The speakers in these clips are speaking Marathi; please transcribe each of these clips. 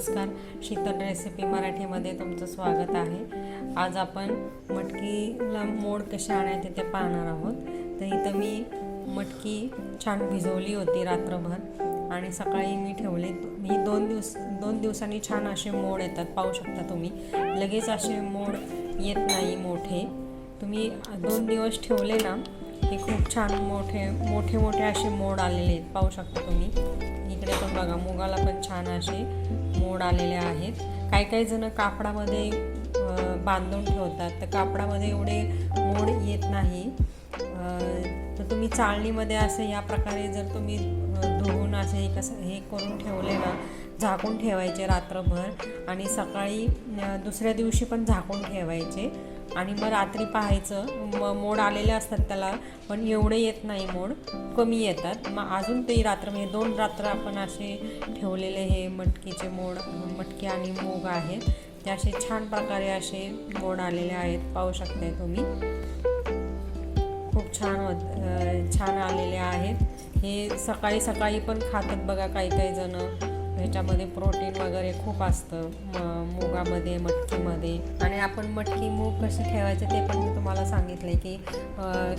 नमस्कार. शीतल रेसिपी मराठीमध्ये तुमचं स्वागत आहे. आज आपण मटकीला मोड कशा आणायचे ते पाहणार आहोत. तर इथं मी मटकी छान भिजवली होती रात्रभर आणि सकाळी मी ठेवले. मी दोन दिवस दोन दिवसांनी छान असे मोड येतात. पाहू शकता तुम्ही. लगेच असे मोड येत नाही मोठे. तुम्ही दोन दिवस ठेवले ना की खूप छान मोठे मोठे मोठे असे मोड आलेले आहेत. पाहू शकता तुम्ही. इकडे पण बघा मुगाला पण छान असे मोड आलेले आहेत. काही काही जण कापडामध्ये बांधून ठेवतात. तर कापडामध्ये एवढे मोड येत नाही. तर तुम्ही चाळणीमध्ये असे या प्रकारे जर तुम्ही धुवून असे हे कसं हे करून ठेवले ना झाकून ठेवायचे रात्रभर. आणि सकाळी दुसऱ्या दिवशी पण झाकून ठेवायचे. आणि मग रात्री पाहायचं. म मोड आलेले असतात त्याला पण एवढे येत नाही मोड. कमी येतात. मग अजून ते रात्र म्हणजे दोन रात्र आपण असे ठेवलेले हे मटकीचे मोड मटकी आणि मूग आहेत. ते असे छान प्रकारे असे मोड आलेले आहेत. पाहू शकताय तुम्ही. खूप छान होत छान आलेले आहेत. हे सकाळी सकाळी पण खातात बघा काही काही जणं. ह्याच्यामध्ये प्रोटीन वगैरे खूप असतं म मुगामध्ये मटकीमध्ये. आणि आपण मटकी मूग कशी ठेवायचे ते पण मी तुम्हाला सांगितले की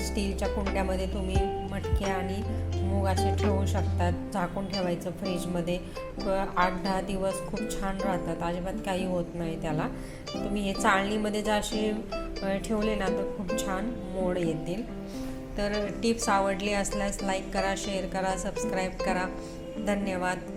स्टीलच्या कुंड्यामध्ये तुम्ही मटकी आणि मूग असे ठेवू शकतात झाकून ठेवायचं फ्रीजमध्ये. आठ दहा दिवस खूप छान राहतात अजिबात काही होत नाही त्याला. तुम्ही हे चाळणीमध्ये जर असे ठेवले ना तर खूप छान मोड येतील. तर टिप्स आवडली असल्यास लाईक करा शेअर करा सबस्क्राईब करा. धन्यवाद.